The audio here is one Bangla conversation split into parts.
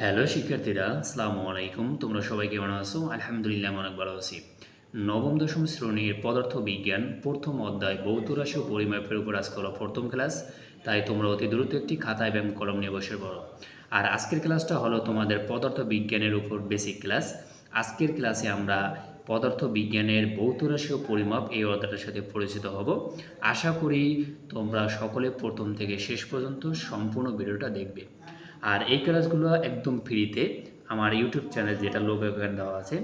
হ্যালো শিক্ষার্থীরা, আসসালামু আলাইকুম। তোমরা সবাই কেমন আছো? আলহামদুলিল্লাহ, আমি অনেক ভালো আছি। নবম, দশম শ্রেণির পদার্থ বিজ্ঞান প্রথম অধ্যায় ভৌত রাশি ও পরিমাপের উপর আজকে হলো প্রথম ক্লাস। তাই তোমরা অতি দ্রুত একটি খাতা এবং কলম নিয়ে বসে পড়ো। আর আজকের ক্লাসটা হলো তোমাদের পদার্থ বিজ্ঞানের উপর বেসিক ক্লাস। আজকের ক্লাসে আমরা পদার্থ বিজ্ঞানের ভৌত রাশি ও পরিমাপ এই অধ্যায়টার সাথে পরিচিত হব। আশা করি তোমরা সকলে প্রথম থেকে শেষ পর্যন্ত সম্পূর্ণ ভিডিওটা দেখবে। আর এই ক্লাসগুলো একদম ফ্রিতে আমার ইউটিউব চ্যানেল যেটা এখানে দেওয়া আছে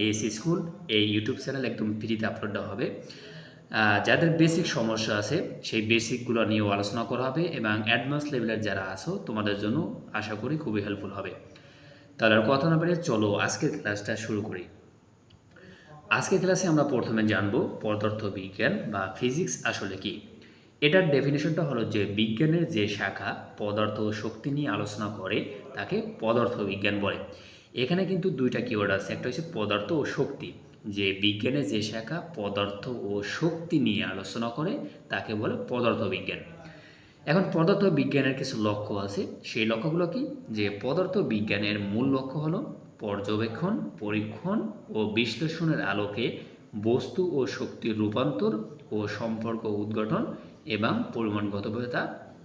এএসি স্কুল এই ইউটিউব চ্যানেল একদম ফ্রিতে আপলোড দেওয়া হবে। যাদের বেসিক সমস্যা আছে, সেই বেসিকগুলো নিয়েও আলোচনা করা হবে এবং অ্যাডভান্স লেভেলের যারা আছো, তোমাদের জন্য আশা করি খুবই হেল্পফুল হবে। তাহলে আর কথা না বেড়ে চলো আজকের ক্লাসটা শুরু করি। আজকের ক্লাসে আমরা প্রথমে জানব পদার্থ বিজ্ঞান বা ফিজিক্স আসলে কি? এটার ডেফিনেশনটা হলো যে বিজ্ঞানের যে শাখা, পদার্থ ও শক্তি নিয়ে আলোচনা করে, তাকে পদার্থ বিজ্ঞান বলে। এখানে কিন্তু দুইটা কিওয়ার্ড আছে, একটা হচ্ছে পদার্থ ও শক্তি। যে বিজ্ঞানের যে শাখা, পদার্থ ও শক্তি নিয়ে আলোচনা করে, তাকে বলে পদার্থ বিজ্ঞান। এখন পদার্থ বিজ্ঞানের কিছু লক্ষ্য আছে। সেই লক্ষ্যগুলো কি? যে পদার্থ বিজ্ঞানের মূল লক্ষ্য হলো পর্যবেক্ষণ, পরীক্ষণ ও বিশ্লেষণের আলোকে বস্তু ও শক্তির রূপান্তর ও সম্পর্ক উদ্ঘাটন এবং পরিমাণগতভাবে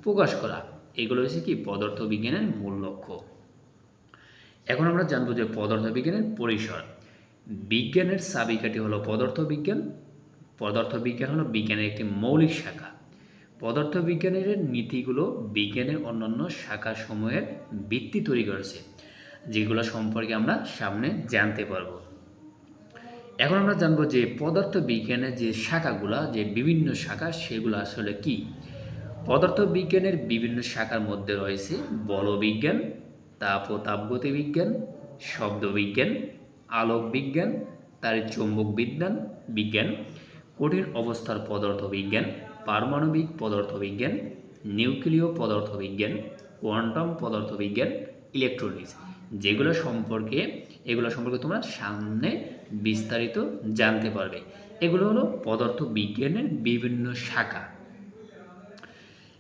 প্রকাশ করা। এগুলো হচ্ছে কি? পদার্থবিজ্ঞানের মূল লক্ষ্য। এখন আমরা জানব যে পদার্থবিজ্ঞানের পরিসর। বিজ্ঞানের চাবিকাঠি হলো পদার্থবিজ্ঞান। পদার্থবিজ্ঞান হলো বিজ্ঞানের একটি মৌলিক শাখা। পদার্থবিজ্ঞানের নীতিগুলো বিজ্ঞানের অন্যান্য শাখাসমূহের ভিত্তি তৈরি করেছে, যেগুলো সম্পর্কে আমরা সামনে জানতে পারব। এখন আমরা জানব যে পদার্থ বিজ্ঞানের যে শাখাগুলা, যে বিভিন্ন শাখা, সেগুলো আসলে কি? পদার্থ বিজ্ঞানের বিভিন্ন শাখার মধ্যে রয়েছে বলবিজ্ঞান তাপ ও তাপগতি বিজ্ঞান শব্দ বিজ্ঞান আলোক বিজ্ঞান তার চৌম্বক বিজ্ঞান বিজ্ঞান কঠিন অবস্থার পদার্থ বিজ্ঞান পারমাণবিক পদার্থ বিজ্ঞান নিউক্লিয় পদার্থ বিজ্ঞান কোয়ান্টাম পদার্থ বিজ্ঞান ইলেকট্রনিক্স, যেগুলো সম্পর্কে এগুলো সম্পর্কে তোমরা সামনে বিস্তারিত জানতে পারবে। এগুলো হলো পদার্থ বিজ্ঞানের বিভিন্ন শাখা।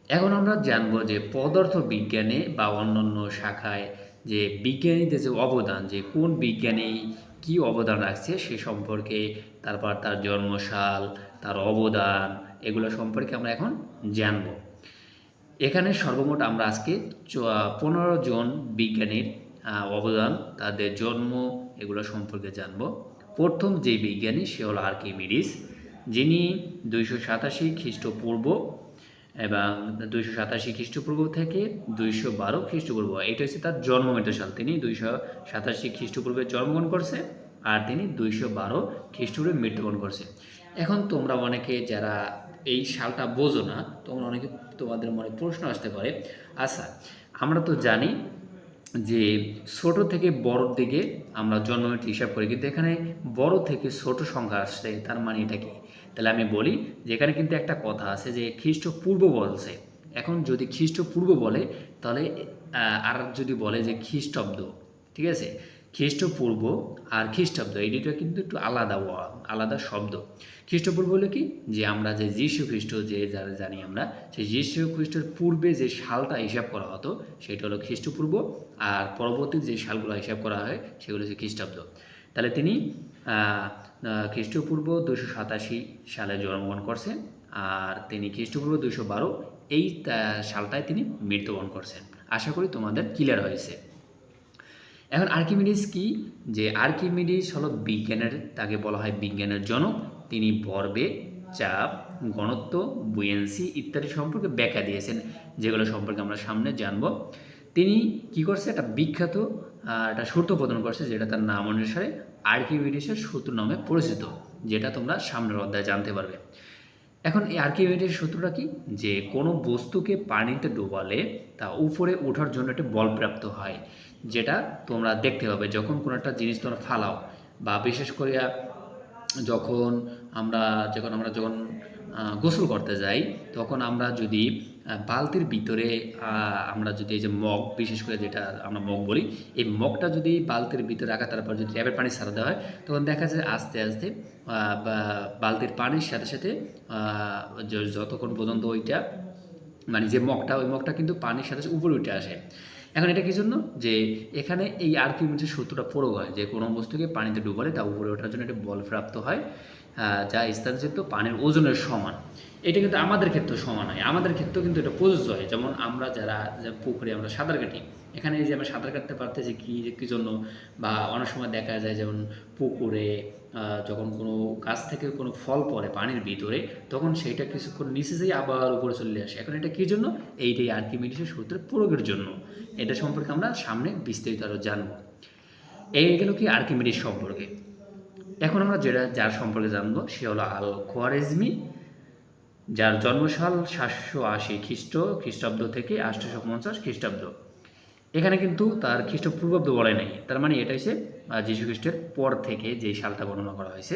এখন আমরা জানব যে পদার্থ বিজ্ঞানে বা অন্যান্য শাখায় যে বিজ্ঞানীদের যে অবদান, যে কোন বিজ্ঞানী কি অবদান রাখছে সে সম্পর্কে, তারপর তার জন্মসাল, তার অবদান, এগুলো সম্পর্কে আমরা এখন জানব। এখানে সর্বমোট আমরা আজকে পনেরো জন বিজ্ঞানীর অবদান, তাদের জন্ম, এগুলো সম্পর্কে জানব। প্রথম যে বিজ্ঞানী, সে হলো আর্কিমিডিস, যিনি দুইশো সাতাশি খ্রিস্টপূর্ব এবং দুইশো সাতাশি খ্রিস্টপূর্ব থেকে দুইশো বারো খ্রিস্টপূর্ব, এটা হচ্ছে তার জন্ম সাল তিনি দুইশো সাতাশি খ্রিস্টপূর্বে জন্মগ্রহণ করছে আর তিনি দুইশো বারো খ্রিস্টপূর্বে মৃত্যুবরণ করছে। এখন তোমরা অনেকে যারা এই সালটা বোঝো না, তোমরা অনেকে তোমাদের মনে প্রশ্ন আসতে পারে। আচ্ছা আমরা তো জানি যে ছোট থেকে বড় দিকে আমরা জন্মের হিসাব করি, কিন্তু এখানে বড় থেকে ছোট সংখ্যা আসছে, তার মানে এটা কি? তাহলে আমি বলি যে এখানে কিন্তু একটা কথা আছে যে খ্রিস্টপূর্ব বলছে। এখন যদি খ্রিস্টপূর্ব বলে, তাহলে আর যদি বলে যে খ্রিস্টাব্দ, ঠিক আছে? খ্রিস্টপূর্ব আর খ্রিস্টাব্দ, এই দুটো কিন্তু একটু আলাদা আলাদা শব্দ। খ্রিস্টপূর্ব হলো কি? যে আমরা যে যীশু খ্রিস্ট যে যারা জানি আমরা, সেই যীশু খ্রিস্টের পূর্বে যে সালটা হিসাব করা হতো, সেটা হলো খ্রিস্টপূর্ব আর পরবর্তী যে সালগুলো হিসাব করা হয়, সেগুলো হচ্ছে খ্রিস্টাব্দ। তাহলে তিনি খ্রিস্টপূর্ব দুশো সাতাশি সালে জন্মগ্রহণ করছেন আর তিনি খ্রিস্টপূর্ব দুশো বারো, এই সালটায় তিনি মৃত্যুবরণ করছেন। আশা করি তোমাদের ক্লিয়ার হয়েছে। এখন আর্কিমিডিস কি? যে আর্কিমিডিস হলো বিজ্ঞানের, তাকে বলা হয় বিজ্ঞানের জনক। তিনি ভরবেগ চাপ, ঘনত্ব বুয়েন্সি ইত্যাদি সম্পর্কে ব্যাখ্যা দিয়েছেন, যেগুলো সম্পর্কে আমরা সামনে জানব। তিনি কি করছে? একটা বিখ্যাত একটা সূত্র প্রদান করছে, যেটা তার নাম অনুসারে আর্কিমিডিসের সূত্র নামে পরিচিত, যেটা তোমরা সামনের অধ্যায়ে জানতে পারবে। এখন এই আর্কিমিডিসের সূত্রটা কি? যে কোনো বস্তুকে পানিতে ডোবালে তা উপরে ওঠার জন্য একটা বল প্রাপ্ত হয়। যেটা তোমরা দেখতে পাবে, যখন কোনো একটা জিনিস তোমরা ফালাও বা বিশেষ করে যখন আমরা যখন আমরা যখন গোসল করতে যাই, তখন আমরা যদি বালতির ভিতরে আমরা যদি এই যে মগ, বিশেষ করে যেটা আমরা মগ বলি, এই মগটা যদি বালতির ভিতরে রাখা, তারপর যদি ট্যাপের পানি সারা দেওয়া হয়, তখন দেখা যায় আস্তে আস্তে বালতির পানির সাথে সাথে যতক্ষণ পর্যন্ত ওইটা মানে যে মগটা, ওই মগটা কিন্তু পানির সাথে উপরে উঠে আসে। এখন এটা কি জন্য? যে এখানে এই আর কি হচ্ছে সূত্রটা প্রয়োগ হয়, যে কোনো বস্তুকে পানিতে ডুবালে তা উপরে ওঠার জন্য একটা বল প্রাপ্ত হয় যা স্থানচিত পানির ওজনের সমান। এটা কিন্তু আমাদের ক্ষেত্রে সমান হয়, আমাদের ক্ষেত্রেও কিন্তু এটা প্রযোজ্য হয়। যেমন আমরা যারা পুকুরে আমরা সাঁতার কাটি এখানে যে আমরা সাঁতার কাটতে পারতেছি কি কি জন্য? বা অনেক সময় দেখা যায় যেমন পুকুরে যখন কোনো গাছ থেকে কোনো ফল পড়ে পানির ভিতরে, তখন সেইটা কিছুক্ষণ নিচে যেয়ে আবার উপরে চলে আসে। এখন এটা কি জন্য? এইটাই আর্কিমিডিসের সূত্রের প্রয়োগের জন্য। এটা সম্পর্কে আমরা সামনে বিস্তারিত আরও জানব। এই গেল কি আর্কিমিডিস সম্পর্কে? এখন আমরা যেটা, যার সম্পর্কে জানব, সে হলো আল খোয়ারেজমি যার জন্মসাল সাতশো আশি খ্রিস্ট, খ্রিস্টাব্দ থেকে আটশোশো পঞ্চাশ খ্রিস্টাব্দ। এখানে কিন্তু তার খ্রিস্টপূর্বাব্দ বলে নাই। তার মানে এটা হচ্ছে যীশু খ্রিস্টের পর থেকে যে সালটা গণনা করা হয়েছে।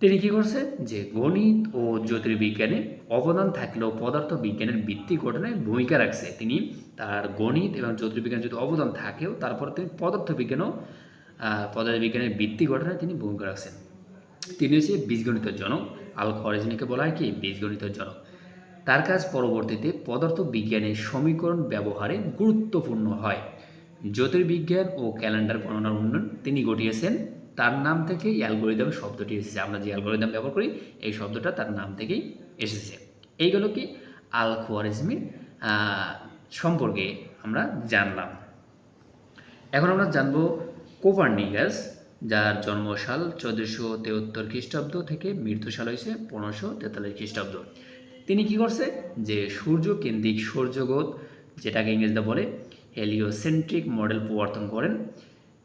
তিনি কি করছে? যে গণিত ও জ্যোতির্বিজ্ঞানে অবদান থাকলেও পদার্থ বিজ্ঞানের ভিত্তি গঠনে ভূমিকা রাখছে। তিনি তার গণিত এবং জ্যোতির্বিজ্ঞানের যদি অবদান থাকেও তারপর তিনি পদার্থ বিজ্ঞানও আহ, পদার্থ বিজ্ঞানের ভিত্তি গঠনে তিনি ভূমিকা রাখছেন। তিনি হচ্ছে বীজগণিতের জনক আল খরেজনিকে বলা হয় কি? বীজগণিতের জনক তার কাজ পরবর্তীতে পদার্থ বিজ্ঞানের সমীকরণ ব্যবহারে গুরুত্বপূর্ণ হয়। জ্যোতির্বিজ্ঞান ও ক্যালেন্ডার গণনার উন্নয়ন তিনি ঘটিয়েছেন। তার নাম থেকে অ্যালগোরিদম শব্দটি এসেছে। আমরা যে অ্যালগোরিদম ব্যবহার করি, এই শব্দটা তার নাম থেকেই এসেছে। এইগুলো কি? আল খোয়ারিজমির সম্পর্কে আমরা জানলাম। এখন আমরা জানব কোপার্নিকাস, যার জন্মসাল চোদ্দোশো তেহত্তর খ্রিস্টাব্দ থেকে মৃত্যুসাল হয়েছে পনেরোশো তেতাল্লিশ খ্রিস্টাব্দ। তিনি কি করছে? যে সূর্য কেন্দ্রিক সৌরজগৎ যেটাকে ইংরেজিতে বলে হেলিওসেন্ট্রিক মডেল প্রবর্তন করেন।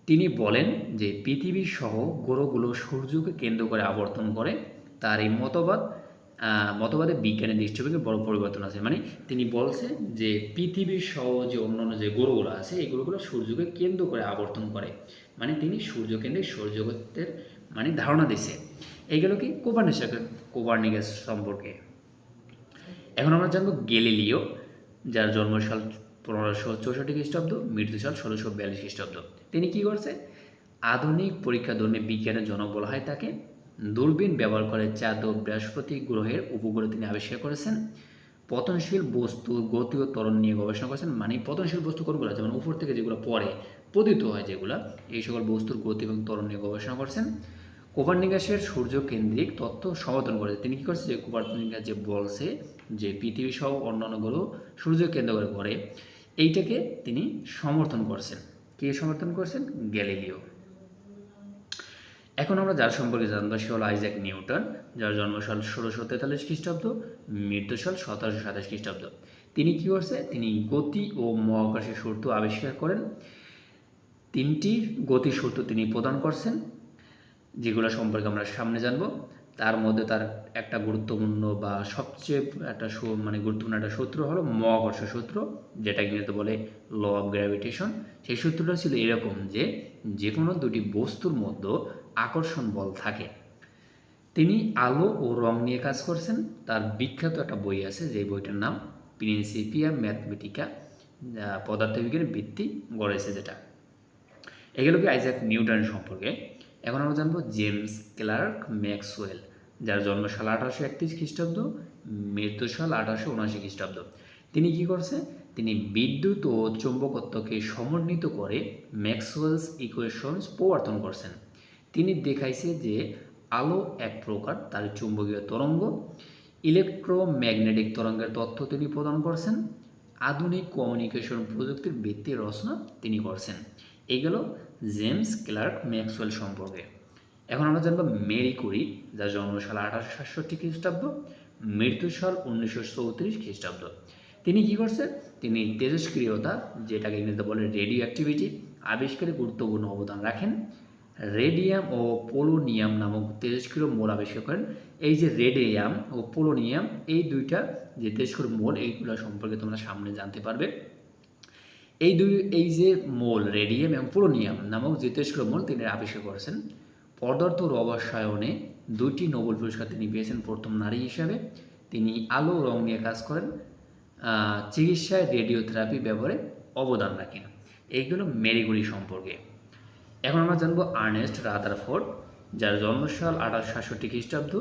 তিনি বলেন যে পৃথিবী সহ গ্রহগুলো সূর্যকে কেন্দ্র করে আবর্তন করে। তার এই মতবাদ মতবাদে বিজ্ঞানের দৃষ্টিভঙ্গি বড় পরিবর্তন আছে। মানে তিনি বলছে যে পৃথিবী সহ যে অন্যান্য যে গ্রহগুলো আছে, এই গ্রহগুলো সূর্যকে কেন্দ্র করে আবর্তন করে। মানে তিনি সূর্যকেন্দ্রিক সৌরজগতের মানে ধারণা দিছে। এইগুলো কি কোপার্নিকাস কোপার্নিকাস সম্পর্কে? এখন আমরা জানব গেলিলিও যার জন্মসাল পনেরোশো চৌষট্টি খ্রিস্টাব্দ মৃত্যুসাল ষোলোশো বিয়াল্লিশ খ্রিস্টাব্দ। তিনি কি করছে? আধুনিক পরীক্ষা ধর্মী বিজ্ঞানের জনক বলা হয় তাকে। দূরবীন ব্যবহার করে চাঁদ ও বৃহস্পতি গ্রহের উপগ্রহ তিনি আবিষ্কার করেছেন। পতনশীল বস্তু, গতি ও ত্বরণ নিয়ে গবেষণা করেছেন। মানে পতনশীল বস্তু কোনগুলো? যেমন উপর থেকে যেগুলো পড়ে, পতিত হয় যেগুলো, এই সকল বস্তুর গতি এবং ত্বরণ নিয়ে গবেষণা করছেন। কোপার্নিকাসের সূর্য কেন্দ্রিক তত্ত্ব সমর্থন করেছে তিনি কি করছে? যে কোপার্নিকাস যে বলছে যে পৃথিবী সহ অন্যান্য গ্রহ সূর্য কেন্দ্র করে করে এইটাকে তিনি সমর্থন করছেন। কে সমর্থন করছেন? গ্যালিলিও। এখন আমরা যার সম্পর্কে জানব, সে হলো আইজ্যাক নিউটন, যার জন্মসাল ষোলোশো তেতাল্লিশ খ্রিস্টাব্দ মৃত্যুসাল সতেরোশো সাতাশ খ্রিস্টাব্দ। তিনি কি করছে? তিনি গতি ও মহাকাশের সূত্র আবিষ্কার করেন। তিনটি গতি সূত্র তিনি প্রদান করছেন। যেগুলো সম্পর্কে আমরা সামনে জানব, তার মধ্যে তার একটা গুরুত্বপূর্ণ বা সবচেয়ে একটা মানে গুরুত্বপূর্ণ একটা সূত্র হলো মহাকর্ষ সূত্র, যেটা ইংরেজিতে বলে ল অফ গ্র্যাভিটেশন সেই সূত্রটা ছিল এরকম যে যে কোনো দুটি বস্তুর মধ্যে আকর্ষণ বল থাকে। তিনি আলো ও রং নিয়ে কাজ করছেন। তার বিখ্যাত একটা বই আছে যে বইটার নাম প্রিন্সিপিয়া ম্যাথমেটিকা পদার্থবিজ্ঞানের ভিত্তি গড়েছে যেটা। এগুলো কি আইজাক নিউটন সম্পর্কে? এখন আমরা জানব জেমস ক্লার্ক ম্যাক্সওয়েল, যার জন্মসাল আঠারোশো একত্রিশ খ্রিস্টাব্দ, মৃত্যুসাল আঠারোশো উনআশি খ্রিস্টাব্দ। তিনি কি করছে? তিনি বিদ্যুৎ ও চৌম্বকত্বকে সমন্বিত করে ম্যাক্সওয়েলস ইকুয়েশনস প্রবর্তন করছেন। তিনি দেখাইছে যে আলো এক প্রকার, তার চুম্বকীয় তরঙ্গ, ইলেকট্রোম্যাগনেটিক তরঙ্গের তথ্য তিনি প্রদান করছেন, আধুনিক কমিউনিকেশন প্রযুক্তির ভিত্তি রচনা তিনি করছেন। এইগুলো জেমস ক্লার্ক ম্যাক্সওয়েল সম্পর্কে। এখন আমরা জানব মেরি কুরি, যার জন্মসাল আঠারোশো সাতষট্টি খ্রিস্টাব্দ মৃত্যুসাল উনিশশো চৌত্রিশ খ্রিস্টাব্দ। তিনি কি করছেন তিনি তেজস্ক্রিয়তা যেটাকে ইংরেজিতে বলে রেডিও অ্যাক্টিভিটি আবিষ্কারে গুরুত্বপূর্ণ অবদান রাখেন। রেডিয়াম ও পোলোনিয়াম নামক তেজস্ক্রিয় মৌল আবিষ্কার করেন। এই যে রেডিয়াম ও পোলোনিয়াম এই দুইটা যে তেজস্ক্রিয় মৌল, এইগুলো সম্পর্কে তোমরা সামনে জানতে পারবে। এই দুই, এই যে মোল, রেডিয়াম এবং পোলোনিয়াম নামক যে তেজস্ক্রিয় মৌল, তিনি আবিষ্কার করেছেন। পদার্থ রসায়নে দুইটি নোবেল পুরস্কার তিনি পেয়েছেন প্রথম নারী হিসাবে। তিনি আলো রং নিয়ে কাজ করেন। চিকিৎসায় রেডিওথেরাপি ব্যবহারে অবদান রাখেন। এইগুলো মেরিগুড়ি সম্পর্কে। এখন আমরা জানব আর্নেস্ট রাদারফোর্ড, যার জন্মসাল আঠারোশো সাতষট্টি খ্রিস্টাব্দ,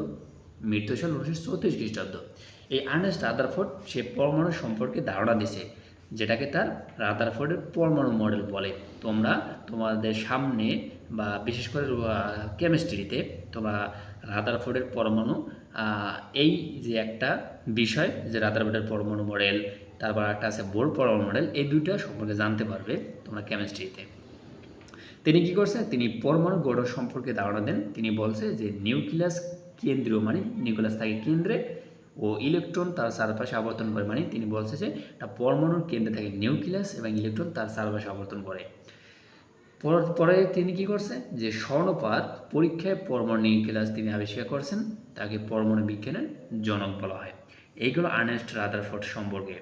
মৃত্যুসাল উনিশশো চৌত্রিশ খ্রিস্টাব্দ। এই আর্নেস্ট রাদারফোর্ড সে পরমাণু সম্পর্কে ধারণা দিছে যেটাকে তার রাদারফোর্ডের পরমাণু মডেল বলে। তোমরা তোমাদের সামনে বা বিশেষ করে কেমিস্ট্রিতে তোমরা রাদারফোর্ডের পরমাণু এই যে একটা বিষয় যে রাদারফোর্ডের পরমাণু মডেল তারপর একটা আছে বোর পরমাণু মডেল এই দুইটা সম্পর্কে জানতে পারবে তোমরা কেমিস্ট্রিতে তিনি কি করছে? তিনি পরমাণু গঠন সম্পর্কে ধারণা দেন। তিনি বলছে যে নিউক্লিয়াস কেন্দ্রীয় মানে নিউক্লিয়াস থাকে কেন্দ্রে ও ইলেকট্রন তার চারপাশে আবর্তন করে মানে তিনি বলছে যে একটা পরমাণুর কেন্দ্রে থাকে নিউক্লিয়াস এবং ইলেকট্রন তার চারপাশে আবর্তন করে। পর- তিনি কি করছে? যে স্বর্ণপাত পরীক্ষায় পরমাণু নিউক্লিয়াস তিনি আবিষ্কার করছেন, তাকে পরমাণু বিজ্ঞানের জনক বলা হয়। এইগুলো আর্নেস্ট রাদারফোর্ড সম্পর্কে।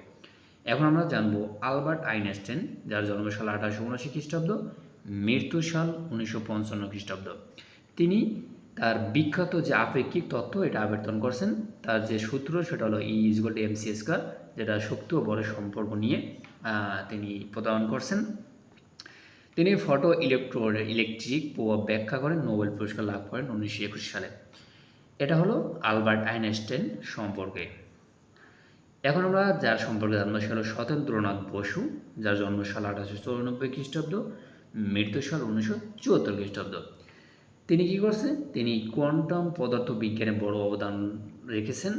এখন আমরা জানব আলবার্ট আইনস্টাইন, যার জন্ম সাল আঠারোশো উনআশি খ্রিস্টাব্দ, মৃত্যু সাল উনিশশো পঞ্চান্ন খ্রিস্টাব্দ। তিনি তার বিখ্যাত যে আপেক্ষিক তত্ত্ব এটা আবর্তন করছেন, তার যে সূত্র সেটা হলো E is equal M C square যেটা শক্তি ও বড় সম্পর্ক নিয়ে তিনি প্রদান করছেন। তিনি ফটো ইলেকট্রো ইলেকট্রিক প্রভাব ব্যাখ্যা করেন, নোবেল পুরস্কার লাভ করেন উনিশশো একুশ সালে। এটা হলো আলবার্ট আইনস্টাইন সম্পর্কে। এখন আমরা যার সম্পর্কে জানব সে হলো সত্যেন্দ্রনাথ বসু, যার জন্ম সাল আঠারোশো চৌরানব্বই খ্রিস্টাব্দ মৃত্যু সাল উনিশশো চুয়াত্তর খ্রিস্টাব্দ। তিনি কি করছে? তিনি কোয়ান্টাম পদার্থ বিজ্ঞানে বড় অবদান রেখেছেন।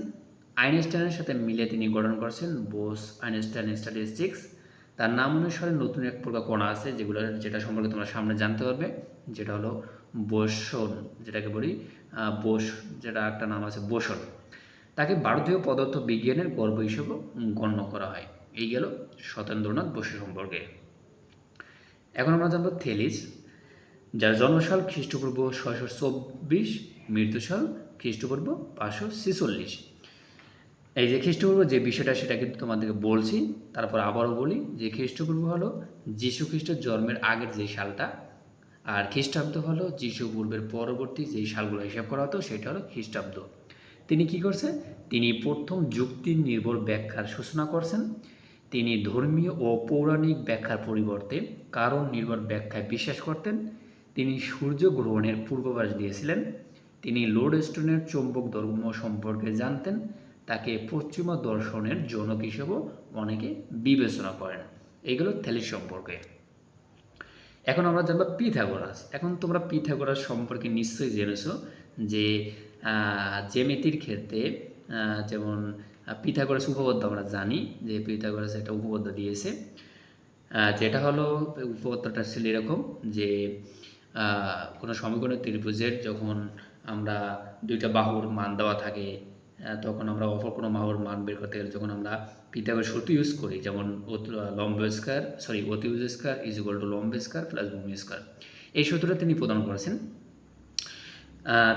আইনস্টাইনের সাথে মিলে তিনি গঠন করছেন বোস আইনস্টাইন স্ট্যাটিস্টিক্স। তার নাম অনুসারে নতুন এক প্রকার কণা আছে, যেগুলো যেটা সম্পর্কে তোমরা সামনে জানতে পারবে। যেটা হলো বোসন, যেটাকে বলি বোস, যেটা একটা নাম আছে বোসন। তাকে ভারতীয় পদার্থ বিজ্ঞানের গর্ব হিসেবে গণ্য করা হয়। এই গেল সত্যেন্দ্রনাথ বসু সম্পর্কে। এখন আমরা জানব থেলিস। যার জন্মসাল খ্রিস্টপূর্ব ছয়শো চব্বিশ, মৃত্যুসাল খ্রিস্টপূর্ব পাঁচশো ছেচল্লিশ। এই যে খ্রিস্টপূর্ব যে বিষয়টা সেটা কিন্তু তোমাদেরকে বলছি, তারপর আবারও বলি যে খ্রিস্টপূর্ব হলো যীশু খ্রিস্টের জন্মের আগের যে সালটা, আর খ্রিস্টাব্দ হলো যীশু পূর্বের পরবর্তী যেই সালগুলো হিসাব করা হতো সেটা হলো খ্রিস্টাব্দ। তিনি কি করছে তিনি প্রথম যুক্তি নির্ভর ব্যাখ্যার সূচনা করছেন। তিনি ধর্মীয় ও পৌরাণিক ব্যাখ্যার পরিবর্তে কারণ নির্ভর ব্যাখ্যায় বিশ্বাস করতেন। তিনি সূর্য গ্রহণের পূর্বাভাস দিয়েছিলেন। তিনি লোডস্টোনের চৌম্বক ধর্ম সম্পর্কে জানতেন। তাকে পশ্চিমা দর্শনের জনক হিসেবেও অনেকে বিবেচনা করেন। এইগুলো থ্যালিস সম্পর্কে। এখন আমরা জানব পিথাগোরাস। এখন তোমরা পিথাগোরাস সম্পর্কে নিশ্চয়ই জেনেছো যে জ্যামিতির ক্ষেত্রে যেমন পিথাগোরাস উপপাদ্য আমরা জানি যে পিথাগোরাস একটা উপপাদ্য দিয়েছে। যেটা হলো উপপাদ্যটা ছিল এরকম যে কোনো সমীকরণের ত্রিভুজের যখন আমরা দুইটা বাহুর মান দেওয়া থাকে তখন আমরা অপর কোনো বাহুর মান বের করতে গেলে যখন আমরা পিথাগোরাস সূত্র ইউজ করি, যেমন লম্ব স্কয়ার সরি অতিভুজ স্কয়ার ইজ ইকুয়াল টু লম্ব স্কয়ার প্লাস ভূমি স্কয়ার এই সূত্রটা তিনি প্রদান করেছেন।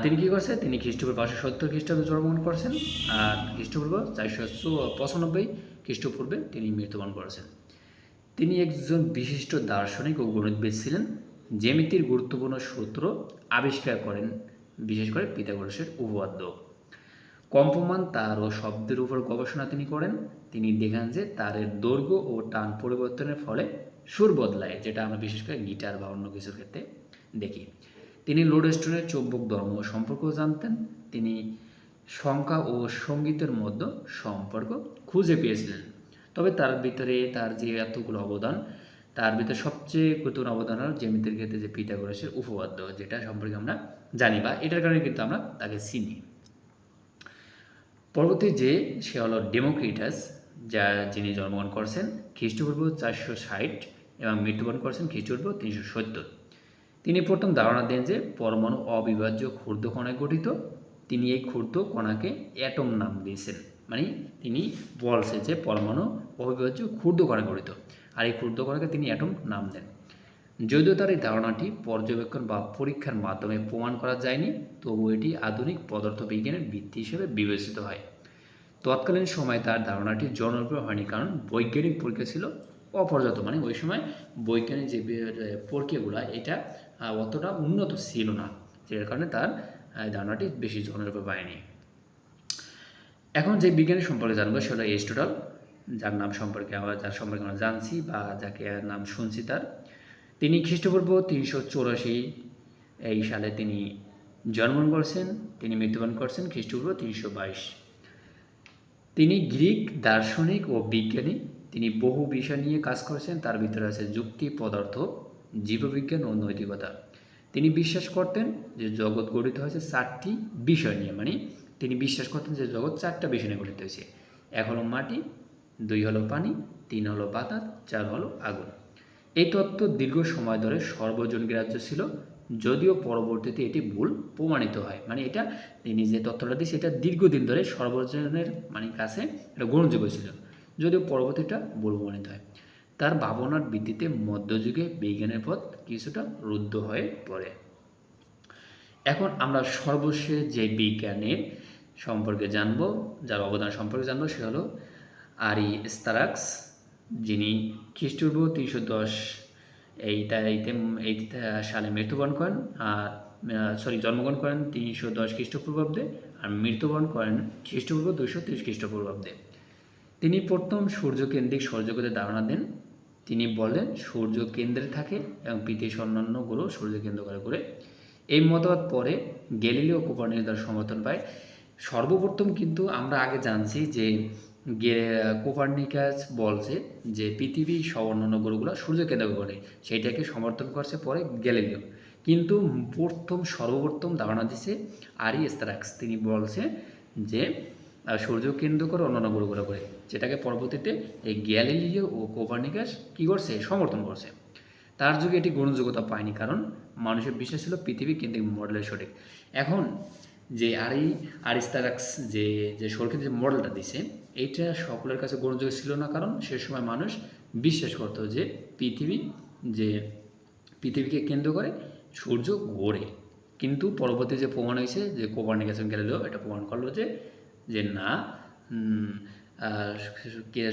তিনি কি করছে তিনি খ্রিস্টপূর্ব পাঁচশো সত্তর খ্রিস্টাব্দে জন্মগ্রহণ করেছেন আর খ্রিস্টপূর্ব চারশো পঁচানব্বই খ্রিস্টপূর্বে তিনি মৃত্যুবরণ করেছেন। তিনি একজন বিশিষ্ট দার্শনিক ও গণিতবিদ ছিলেন। জ্যামিতির গুরুত্বপূর্ণ সূত্র আবিষ্কার করেন বিশেষ করে পিথাগোরাসের উপপাদ্য। কম্পমান তার ও শব্দের উপর গবেষণা তিনি করেন। তিনি দেখান যে তারের দৈর্ঘ্য ও টান পরিবর্তনের ফলে সুর বদলায়, যেটা আমরা বিশেষ করে গিটার বা অন্য কিছুর ক্ষেত্রে দেখি। তিনি লোডস্টোনের চৌম্বক ধর্ম সম্পর্কেও জানতেন। তিনি সংখ্যা ও সঙ্গীতের মধ্যে সম্পর্ক খুঁজে পেয়েছিলেন। তবে তার ভিতরে তার যে এতগুলো অবদান তার ভিতরে সবচেয়ে গুরুত্বপূর্ণ অবদান হল জ্যামিতির ক্ষেত্রে যে পিথাগোরাসের উপপাদ্য, যেটা সম্পর্কে আমরা জানি বা এটার কারণে কিন্তু আমরা তাকে চিনি। পরবর্তী যে, সে হলো ডেমোক্রিটাস, যা যিনি জন্মগ্রহণ করছেন, খ্রিস্টপূর্ব চারশো ষাট এবং মৃত্যুবরণ করছেন খ্রিস্টপূর্ব তিনশো সত্তর। তিনি প্রথম ধারণা দেন যে পরমাণু অবিভাজ্য ক্ষুদ্র কণায় গঠিত। তিনি এই ক্ষুদ্র কণাকে অ্যাটম নাম দিয়েছেন। মানে তিনি বলছে যে পরমাণু অবিভাজ্য ক্ষুদ্র কণায় গঠিত। আর এই ক্ষুদ্র কণাকে তিনি অ্যাটম নাম দেন। যদিও তার এই ধারণাটি পর্যবেক্ষণ বা পরীক্ষার মাধ্যমে প্রমাণ করা যায়নি, তবু এটি আধুনিক পদার্থবিজ্ঞানের ভিত্তি হিসেবে বিবেচিত হয়। তৎকালীন সময় তার ধারণাটি জনপ্রিয় হয়নি, কারণ বৈজ্ঞানিক পরীক্ষা ছিল অপর্যাপ্ত মানে ওই সময় বৈজ্ঞানিক যে প্রক্রিয়াগুলো, এটা অতটা উন্নত ছিল না যার কারণে তার ধারণাটি বেশি জনপ্রিয় পায়নি। এখন যে বিজ্ঞানী সম্পর্কে জানব, সেটা এরিস্টটল যার নাম সম্পর্কে আমরা, যার সম্পর্কে আমরা জানছি বা যাকে নাম শুনছি তার। তিনি খ্রিস্টপূর্ব তিনশো চৌরাশি এই সালে তিনি জন্মগ্রহণ করছেন, তিনি মৃত্যুবরণ করছেন খ্রিস্টপূর্ব তিনশো বাইশ। তিনি গ্রিক, দার্শনিক ও বিজ্ঞানী। তিনি বহু বিষয় নিয়ে কাজ করেছেন, তার ভিতরে আছে যুক্তি, পদার্থ, জীববিজ্ঞান ও নৈতিকতা। তিনি বিশ্বাস করতেন যে জগৎ গঠিত হয়েছে চারটি বিষয় নিয়ে মানে তিনি বিশ্বাস করতেন যে জগৎ চারটা বিষয় নিয়ে গঠিত হয়েছে। এক হলো মাটি দুই হলো পানি, তিন হলো বাতাস, চার হলো আগুন। এই তত্ত্ব দীর্ঘ সময় ধরে সর্বজন গ্রাহ্য ছিল, যদিও পরবর্তীতে এটি ভুল প্রমাণিত হয়। মানে এটা, তিনি যে তত্ত্বটা দিয়েছে, এটা দীর্ঘদিন ধরে সর্বজনের মানে কাছে এটা গ্রহণযোগ্য ছিল, যদিও পরবর্তীটা ভুল প্রমাণিত হয়। তার ভাবনার ভিত্তিতে মধ্যযুগে বিজ্ঞানের পথ কিছুটা রুদ্ধ হয়ে পড়ে। এখন আমরা সর্বশেষ যে বিজ্ঞানের সম্পর্কে জানব, যার অবদান সম্পর্কে জানব, সে হলো আরি স্তারাক্স, যিনি খ্রিস্টপূর্ব তিনশো দশ এইতে এই সালে মৃত্যুবরণ করেন আর সরি জন্মগ্রহণ করেন তিনশো দশ খ্রিস্টপূর্বাব্দে আর মৃত্যুবরণ করেন খ্রিস্টপূর্ব দুইশো তিরিশ খ্রিস্টপূর্বাব্দে। তিনি প্রথম সূর্যকেন্দ্রিক সৌরজগতের ধারণা দেন। তিনি বলেন সূর্য কেন্দ্রে থাকে এবং পৃথিবীর অন্যান্য গ্রহ সূর্য কেন্দ্র করে ঘুরে। এই মতবাদ পরে গ্যালিলিও কোপার্নিকাস দ্বারা সমর্থন পায়। সর্বপ্রথম কিন্তু আমরা আগে জানছি যে কোপার্নিকাস বলছে যে পৃথিবী সহ অন্যান্য গ্রহগুলো সূর্য কেন্দ্র করে। সেইটাকে সমর্থন করছে পরে গ্যালিলিও। কিন্তু প্রথম, সর্বপ্রথম ধারণা দিছে আরি এস্তারাক্স তিনি বলছে যে সূর্য কেন্দ্র করে অন্যান্য গ্রহগুলো করে। যেটাকে পরবর্তীতে এই গ্যালিলিও ও কোপার্নিকাস কী করছে? সমর্থন করছে। তার যুগে এটি গ্রহণযোগ্যতা পায়নি কারণ মানুষের বিশ্বাস ছিল পৃথিবী কেন্দ্রিক মডেলের সঠিক। এখন যে আরি, আরিস্তারাক্স যে যে সরকার যে মডেলটা দিছে এইটা সকলের কাছে গ্রহণযোগ্য ছিল না, কারণ সে সময় মানুষ বিশ্বাস করতো যে পৃথিবী, যে পৃথিবীকে কেন্দ্র করে সূর্য ঘোরে। কিন্তু পরবর্তী যে প্রমাণ হয়েছে, যে কোপার্নিকাস গ্যালিলিও এটা প্রমাণ করল যে যে না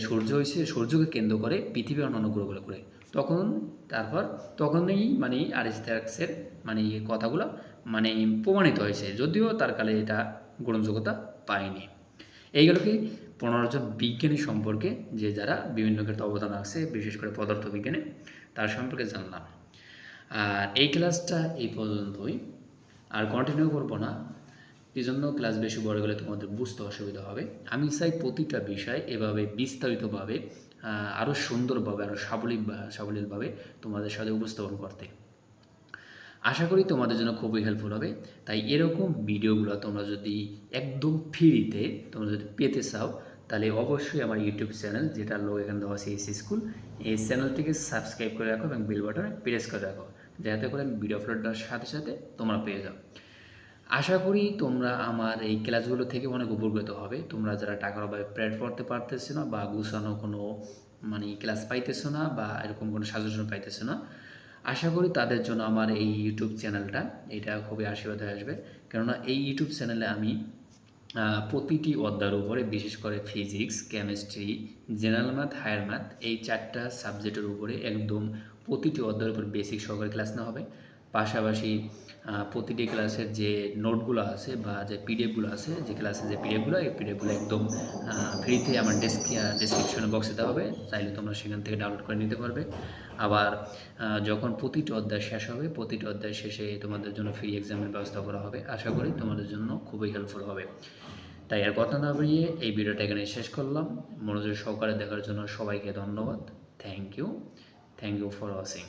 সূর্য হয়েছে, সূর্যকে কেন্দ্র করে পৃথিবী অন্যান্য গ্রহগুলো করে তখন, তারপর, তখনই মানে আরিস্টাক্সের মানে এই কথাগুলো মানে প্রমাণিত হয়েছে, যদিও তার কালে এটা গ্রহণযোগ্যতা পায়নি। এইগুলোকে পনেরো জন বিজ্ঞানী সম্পর্কে যে যারা বিভিন্ন ক্ষেত্রে অবদান আছে বিশেষ করে পদার্থ বিজ্ঞানে তার সম্পর্কে জানলাম। আর এই ক্লাসটা এই পর্যন্তই। আর কন্টিনিউ করব না এই জন্য ক্লাস বেশি বড় গেলে তোমাদের বুঝতে অসুবিধা হবে। আমি চাই প্রতিটা বিষয় এভাবে বিস্তারিতভাবে আরও সুন্দরভাবে আরও সাবলীল সাবলীলভাবে তোমাদের সাথে উপস্থাপন করতে। আশা করি তোমাদের জন্য খুবই হেল্পফুল হবে। তাই এরকম ভিডিওগুলো তোমরা যদি একদম ফ্রিতে তোমরা যদি পেতে চাও, তাহলে অবশ্যই আমার ইউটিউব চ্যানেল যেটা লোক এখানে দেওয়া আছে এসি স্কুল এই চ্যানেলটিকে সাবস্ক্রাইব করে রাখো এবং বেল বাটনে প্রেস করে রাখো। যাতে করে আমি ভিডিও আপলোড দেওয়ার সাথে সাথে তোমরা পেয়ে যাও। আশা করি তোমরা আমার এই ক্লাসগুলো থেকে অনেক উপকৃত হবে। তোমরা যারা টাকার অভাবে প্রেড পড়তে পারতেছো না বা গুছানো কোনো মানে ক্লাস পাইতেছো না বা এরকম কোনো সাজেশন পাইতেছো না আশা করি তাদের জন্য আমার এই ইউটিউব চ্যানেলটা এটা খুবই আশীর্বাদ হয়ে আসবে। কেননা এই ইউটিউব চ্যানেলে আমি প্রতিটি অধ্যায়ের উপরে, বিশেষ করে physics chemistry general math higher math এই চারটা সাবজেক্টের উপরে একদম প্রতিটি অধ্যায়ের উপর বেসিক সহকারে ক্লাস নেওয়া হবে। পাশাপাশি প্রতিটি ক্লাসের যে নোটগুলো আছে বা যে পিডিএফগুলো আছে, যে ক্লাসের যে পিডিএফগুলো এই পিডিএফগুলো একদম ফ্রিতে আমার ডেস্ক ডেসক্রিপশনে বক্সে দেওয়া হবে। চাইলে তোমরা সেখান থেকে ডাউনলোড করে নিতে পারবে। আবার যখন প্রতিটি অধ্যায় শেষ হবে, প্রতিটি অধ্যায় শেষে তোমাদের জন্য ফ্রি এক্সামের ব্যবস্থা করা হবে। আশা করি তোমাদের জন্য খুবই হেল্পফুল হবে। তাই আর কথা না বাড়িয়ে এই ভিডিওটা এখানে শেষ করলাম। মনোযোগ সহকারে দেখার জন্য সবাইকে ধন্যবাদ। Thank you thank you for watching